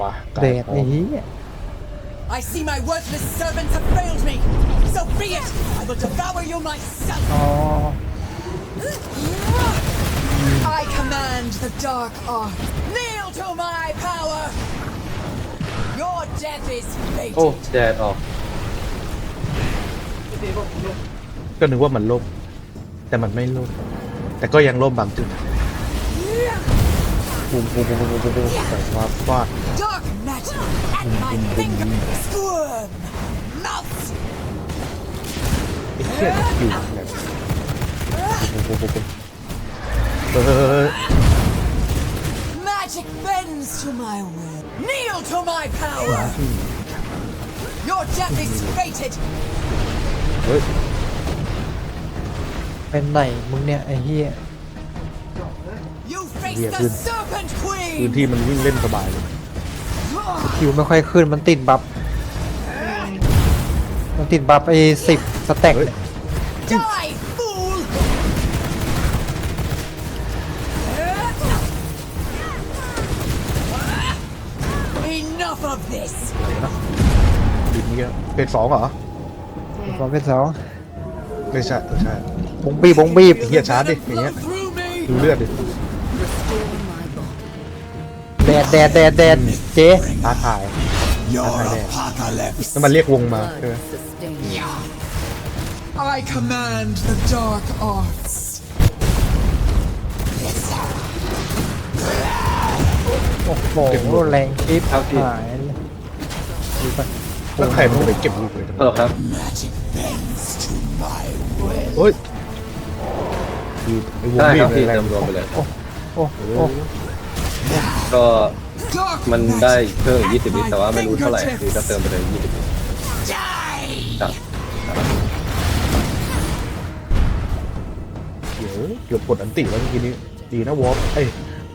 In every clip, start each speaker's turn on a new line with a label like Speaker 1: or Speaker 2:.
Speaker 1: ป่ะ
Speaker 2: เดดไอ้เหี้ย
Speaker 3: I see my worthless servants have failed me. So be it. I will devour you myself.
Speaker 2: อ๋อ
Speaker 3: I command the dark art. Kneel to my power. Your death is
Speaker 4: โอ้
Speaker 3: fated.
Speaker 4: แดดออก
Speaker 1: ก็นึกว่ามันล่ม แต่มันไม่ล่มแต่ก็ยังล่มบางจุดปูมปูมปูมปูมปูมปูมแต่ว่าฟาด
Speaker 3: Dark matter at my finger. Squirm. Melt.
Speaker 1: ไอ้เหี้ยอยู่แบบปูมปูมปูมปูมเออ
Speaker 3: Magic bends to my will. Kneel to my power. Your death is fated.
Speaker 1: เฮ้ย
Speaker 2: เป็นไหนมึงเนี่ยไอ้เหี้ย
Speaker 3: You face
Speaker 1: Yeah,
Speaker 3: the
Speaker 1: good.
Speaker 3: Serpent
Speaker 1: พื้น
Speaker 3: Queen.
Speaker 1: ที่มันวิ่งเล่นสบายเลย
Speaker 2: คิวไม่ค่อยขึ้นมันติดบัฟมันติดบัฟไอ้สิบสแต็ก
Speaker 1: เฮ้ย
Speaker 3: Die, fool! Enough of this!
Speaker 1: ดินเงี้ยเป็นสองเหรอ
Speaker 2: สองเป็นสอง
Speaker 1: ไม่ใช่เออใช่
Speaker 2: บงบีบบงบีบ
Speaker 1: ไอ้เหี้ยชาร์จดิอย่างเงี้ย
Speaker 3: Through me!
Speaker 1: ดูเลือดดิ
Speaker 2: แดดแดดแดดแดดเจ๊
Speaker 1: ท้าทาย
Speaker 5: Your
Speaker 1: That's right there.
Speaker 5: apocalypse.
Speaker 1: แล้วมันเรียกวงมาใช่ไหม
Speaker 3: I command the dark arts.
Speaker 2: โอ้โหแรงคลิป
Speaker 4: ครับพี่
Speaker 2: หายเลยดูไป
Speaker 1: แล้วใครมันไปเก็บลูกเลย
Speaker 4: เออครับ
Speaker 5: Magic bends to my will.
Speaker 1: เฮ้ย คือไอ้วง
Speaker 4: ได้
Speaker 1: บี
Speaker 4: ครับ
Speaker 1: บ
Speaker 4: พี่
Speaker 1: อะไร
Speaker 4: เติมรวมไปเลย
Speaker 2: โอ้โอ้โอ้
Speaker 4: ก็
Speaker 3: Dark
Speaker 4: มันได้
Speaker 3: matter
Speaker 4: เพิ่มยี่สิบลิตร
Speaker 3: at
Speaker 4: แต่ว่า
Speaker 3: my
Speaker 4: ไม่รู้เท่าไหร่
Speaker 3: fingertips.
Speaker 4: คือก็เติมไปเลยยี่สิบ
Speaker 3: Die!
Speaker 4: ครับ
Speaker 1: เดี๋ยวเกือบกดอันติแล้วเมื่อกี้นี้ดีนะวอลเอ้ย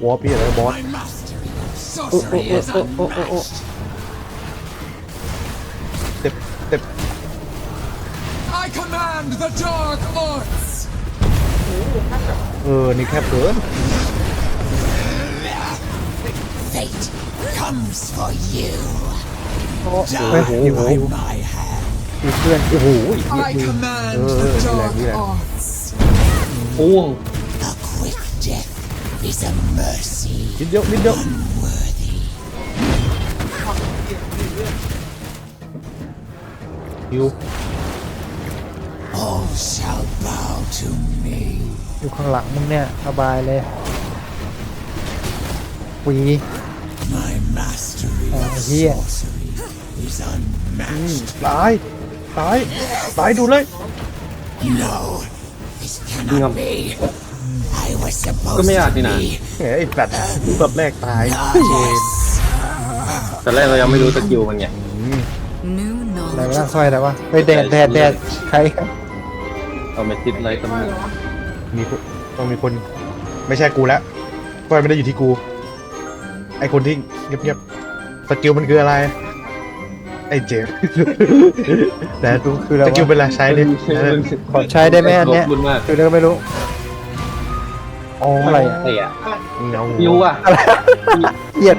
Speaker 1: วอลพี่อะไรบอส
Speaker 5: My mastery of sorcery is unmatched.
Speaker 1: เต็บเต็บ
Speaker 3: I command the dark arts.
Speaker 1: เออ นี่แคบเกิน
Speaker 5: Fate comes for you.
Speaker 2: เฮ้ย
Speaker 5: Die
Speaker 2: อยู่
Speaker 5: by
Speaker 2: อยู่
Speaker 5: my hand.
Speaker 2: อยู่เพื่อน
Speaker 1: โอ้โห
Speaker 3: I command
Speaker 1: Uh,
Speaker 3: the
Speaker 1: yeah,
Speaker 3: dark
Speaker 1: yeah.
Speaker 3: arts.
Speaker 4: อ้วง
Speaker 5: A quick death is a mercy
Speaker 1: นิดเดียวนิดเดียว
Speaker 5: worthy.
Speaker 1: ฮิว
Speaker 5: All shall bow to me.
Speaker 2: อยู่ข้างหลังมึงเนี่ยสบายเลยวี
Speaker 5: My mastery
Speaker 2: Oh,
Speaker 5: of
Speaker 2: yeah.
Speaker 5: sorcery is unmatched.
Speaker 1: ตายตายตายดูเลย
Speaker 5: No, this cannot be. I was
Speaker 4: ก็
Speaker 5: supposed
Speaker 4: ไม่อยาก
Speaker 5: to
Speaker 4: นี่นะ
Speaker 5: be
Speaker 1: แหมไอ้แฟดแบบแรกตาย
Speaker 5: Yes.
Speaker 4: แต่แรกเรายังไม่รู้สกิลมันไง
Speaker 3: New
Speaker 2: อะไร
Speaker 3: knowledge.
Speaker 2: วะสร้อยอะไรวะไปแดดแดดแดดใคร
Speaker 4: เอาเมทิดไรตำแหน่ง
Speaker 1: มีคนต้องมีคน ไม่ใช่กูแล้วก็ไม่ได้อยู่ที่กู ไอคนที่เงียบๆสกิลมันคืออะไร ไอเจมส์ แต่
Speaker 2: ดูคืออะไร
Speaker 1: สกิล
Speaker 2: วะ
Speaker 1: เป็นอะไรใช้ดิ
Speaker 2: ขอใช้ได้ไหมอันเนี้ย
Speaker 4: ขบคุณมาก
Speaker 2: คือเรื่องไม่รู้ อ๋ออะไรอะ
Speaker 4: เตะ
Speaker 1: เงา
Speaker 4: ยูอะ
Speaker 2: อะไรเหี้ย